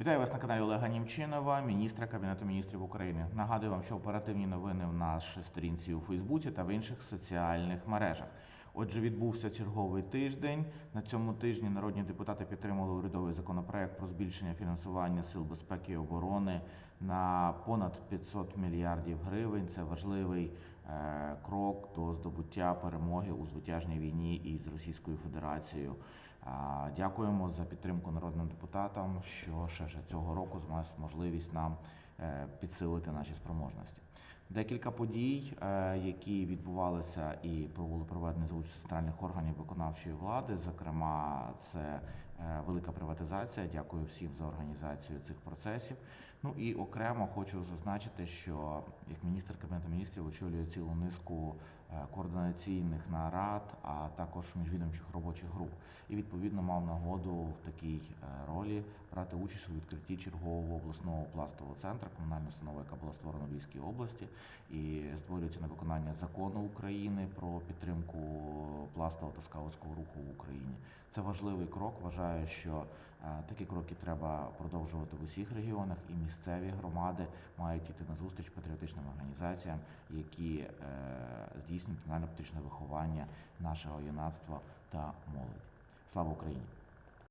Вітаю вас на каналі Олега Німчинова, міністра Кабінету міністрів України. Нагадую вам, що оперативні новини в нашій сторінці у Фейсбуці та в інших соціальних мережах. Отже, відбувся черговий тиждень. На цьому тижні народні депутати підтримали урядовий законопроект про збільшення фінансування сил безпеки і оборони на понад 500 мільярдів гривень. Це важливий е, крок здобуття перемоги у звитяжній війні із Російською Федерацією. Дякуємо за підтримку народним депутатам, що ще цього року дасть можливість нам е, підсилити наші спроможності. Декілька подій, е, які відбувалися і були проведені за участю центральних органів виконавчої влади. Зокрема, це велика приватизація. Дякую всім за організацію цих процесів. Ну і окремо хочу зазначити, що як міністр кабінету міністрів очолює цілу низку е, координаційних нарад, а також міжвідомчих робочих груп. І відповідно мав нагоду в такій е, ролі брати участь у відкритті чергового обласного пластового центру, комунальної установи, яка була створена в Львівській області, і створюється на виконання закону України про підтримку пластового та скаутського руху в Україні. Це важливий крок. Вважаю, що е, такі кроки треба продовжувати в усіх регіонах, і місцеві громади мають іти на зустріч патріотичним організаціям, які е, здійснюють національно-патріотичне виховання нашого юнацтва та молоді. Слава Україні!